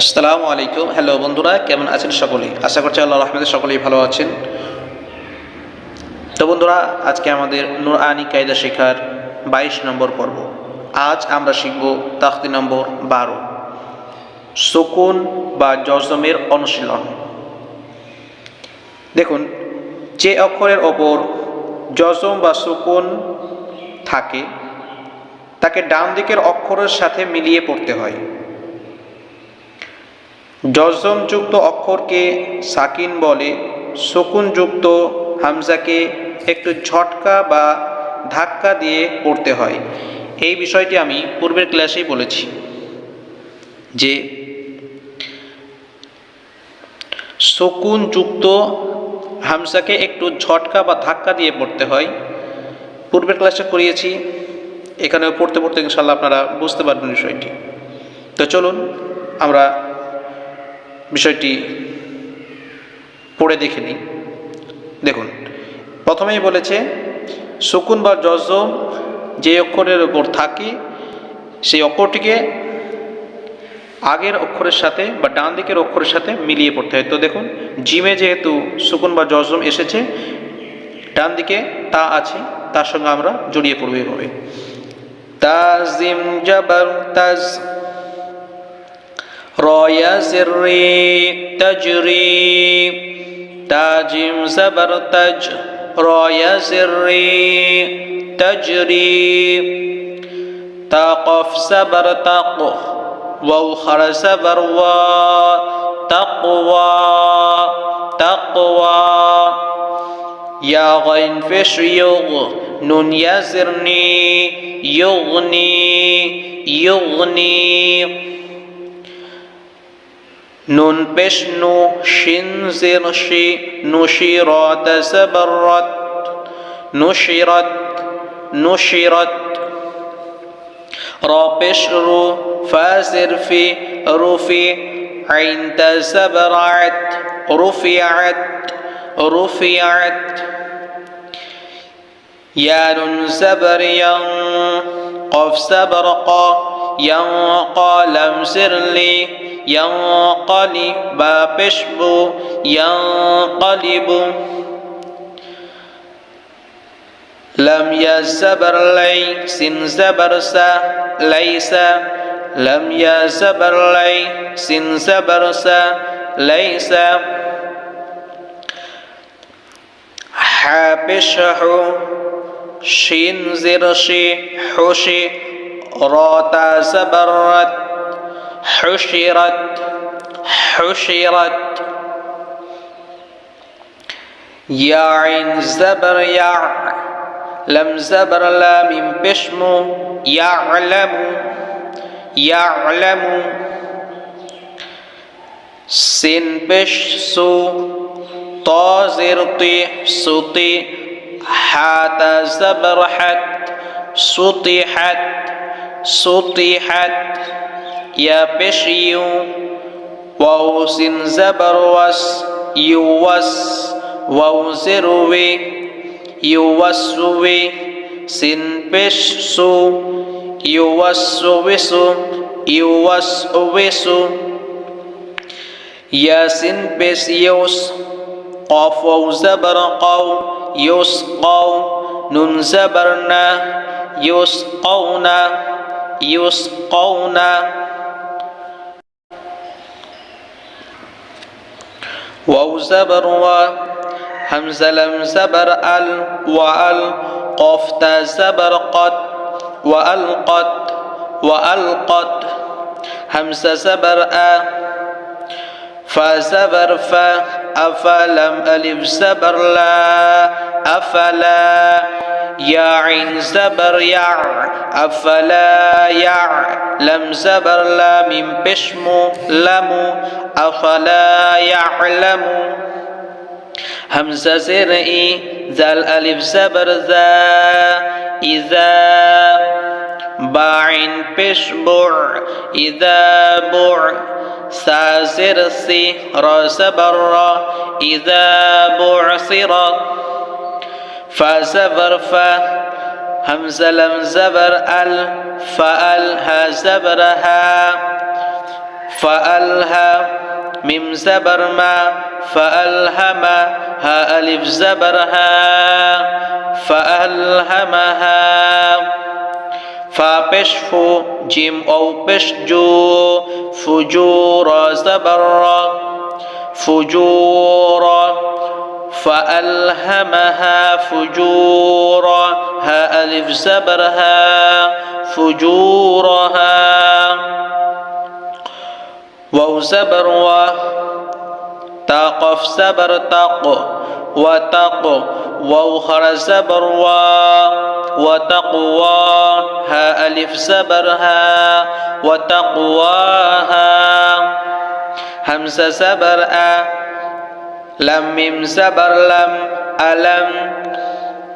আসসালামু আলাইকুম। হ্যালো বন্ধুরা, কেমন আছেন সকলেই আশা করছি আল্লাহ রহমদের সকলেই ভালো আছেন। তো বন্ধুরা, আজকে আমাদের নূর আনি কায়দা শেখার বাইশ নম্বর পর্ব। আজ আমরা শিখব তাখতি নম্বর বারো। শকুন বা জজমের অনুশীলন। দেখুন, যে অক্ষরের ওপর জজম বা শকুন থাকে, তাকে ডান দিকের অক্ষরের সাথে মিলিয়ে পড়তে হয়। যুক্ত অক্ষরকে সাকিন বলে, শকুনযুক্ত হামজাকে একটু ঝটকা বা ধাক্কা দিয়ে পড়তে হয়। এই বিষয়টি আমি পূর্বের ক্লাসেই বলেছি যে শকুনযুক্ত হামজাকে একটু ঝটকা বা ধাক্কা দিয়ে পড়তে হয়। পূর্বের ক্লাসে করিয়েছি, এখানেও পড়তে পড়তে ইনশাল্লাহ আপনারা বুঝতে পারবেন বিষয়টি। তো চলুন, আমরা বিষয়টি পড়ে দেখে নিই। দেখুন, প্রথমেই বলেছে শকুন বা জজম যে অক্ষরের ওপর থাকে, সেই অক্ষরটিকে আগের অক্ষরের সাথে বা ডান দিকের অক্ষরের সাথে মিলিয়ে পড়তে হয়। তো দেখুন, জিমে যেহেতু সুকুন বা জজম এসেছে, ডান দিকে তা আছে, তার সঙ্গে আমরা জড়িয়ে পড়ব এভাবে। তাজিম জাবার তাজ رايا سري تجري. تاجم سبر تج رايا سري تجري. تاقف سبر تق ووخر سبر و تقوى يا غين فش يغ نون يزرني يغني يغني. نون بش نو شین زیر شی نشيرات سبرت نشیرت نشیرت را رو فازر في رفی عند سبرعت رفعت رفعت يا زبر ين قف سبرقا ين قال سر لي ينقلب بشب ينقلب لم يزبر لي سن زبر سا ليس لم يزبر لي سن زبر سا ليس حابشه شين زرشي حشي راتا زبرت حشرت حشرت. يا عين زبر يع لم زبر لا من بشمو يعلم يعلم. سن بش سو طازرطي سطي حات زبر حت سطحت. سطحت يا بشيو واو سن زبر وس يوس واو زروي يوسوي سن بشسو يوسوسو يوسوسو يا سن بس يوس قاف واو زبر قو يسقوا نون زبرنا يسقون يسقون واو زبر و همزه لم زبر آل وآل قاف تا زبر قد والقد والقد همزه زبر آ فا زبر فا افلم ألف زبر لا. أفلا يا عين زبر يع أفلا يع لم زبر لا من بشم لم أفلا يعلم. همزة زرئي ذا الألف زبر ذا إذا باعن بشبع إذا بع سازر سي رزبر إذا بعصر فا زبر فا هم زلم زبر ال فالها زبرها فالها ميم زبر ما فالهما ها ألف زبرها فالهمها فاپش فو جيم أو پش جو زبر فجورا فألهمها فجورا ها ألف زبرها فجورها. واو زبر و تاقف زبر تاق وتق واو خر زبر و وتقوى ها ألف زبرها وتقواها همزة زبر أ لم ميم زبر لم ألم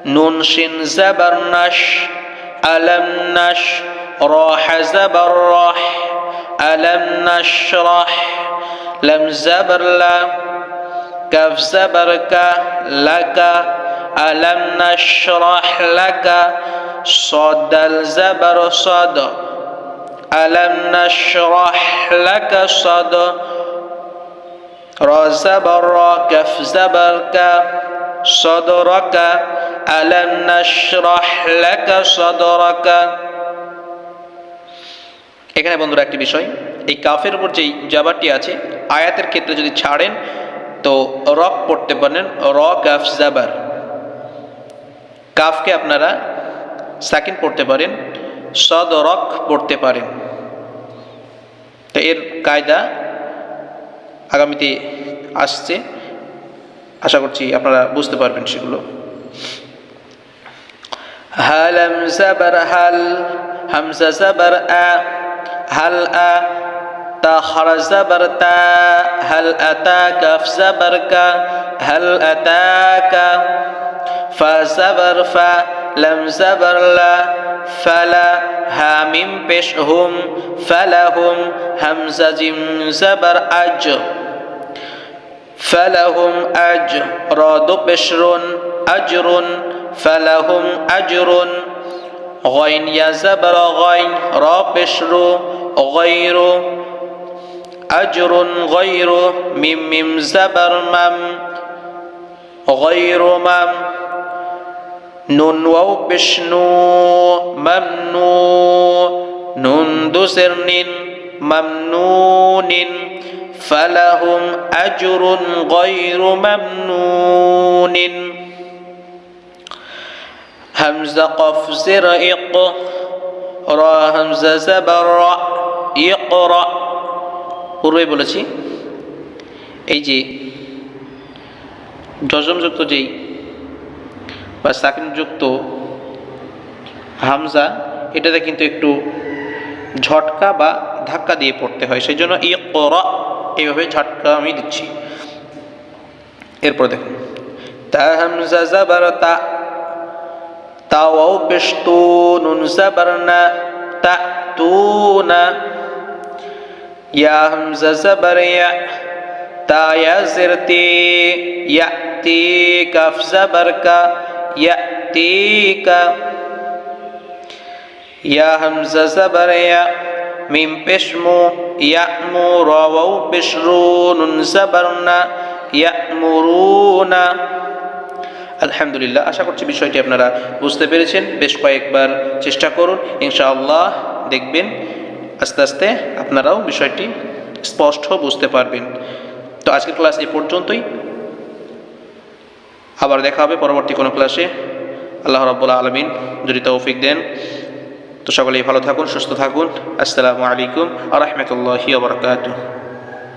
نون شين زبر نش ألم نش راح زبر راح ألم نشرح لم زبر لا كف زبر ك لك ألم نشرح لك صد الزبر صد ألم نشرح لك صد را زبر را كف زبر ك صدرك ألم نشرح لك صدرك এখানে বন্ধুরা একটি বিষয় এই কাফের উপর যেই জাবারটি আছে আয়াতের ক্ষেত্রে যদি ছাড়েন তো রক পড়তে পারেন র কাফ জাবার কাফকে আপনারা সাকিন পড়তে পারেন সদ রক পড়তে পারেন তো এর কায়দা আগামীতে আসছে। আশা করছি আপনারা বুঝতে পারবেন সেগুলো। হালাম সাবার হাল হামসা সাবার হাল আ তা হরা সাবার হাল আতা কাফ সাবার কা, হাল আতা কা, ফা সাবার ফা, লাম সাবার লা, ফালা হামিম পেশ হুম, ফালা হুম হামসা জিম সাবার আজ। فلهم أجر بشر أجر فلهم أجر. غين يا زبر غين را بشر غير. أجر غير ميم ميم زبر مم غير مم. نون واو بشنو ممنو نون دسر نين ممنون فلهم أجر غير ممنون همزة قف زر إق را همزة زبر ইকরা পূর্বে বলেছি এই যে যজমযুক্ত যেই বা সাকিনযুক্ত হামজা এটাতে কিন্তু একটু ঝটকা বা ধাক্কা দিয়ে পড়তে হয় সেই জন্য ইকরা এইভাবে ঝটকা আমি দিচ্ছি। এরপর দেখুন। তা তাও পেশতু নুন জাবার তা না ইয়া হামজা জাবার ইয়া তা ইয়া জিরতি ইয়া মিম পেশমু রাওয়াউ পেশরু নুন জাবারনা ইয়ামুরুনা। আলহামদুলিল্লাহ, আশা করছি বিষয়টি আপনারা বুঝতে পেরেছেন। বেশ কয়েকবার চেষ্টা করুন, ইনশাআল্লাহ দেখবেন আস্তে আস্তে আপনারাও বিষয়টি স্পষ্ট বুঝতে পারবেন। তো আজকের ক্লাস এ পর্যন্তই। আবার দেখা হবে পরবর্তী কোনো ক্লাসে। আল্লাহ রব্বুল্লা আলমিন যদি তৌফিক দেন। তো সকলেই ভালো থাকুন সুস্থ থাকুন। আসসালামু আলাইকুম আ রহমতুল্লাহি আবরকাত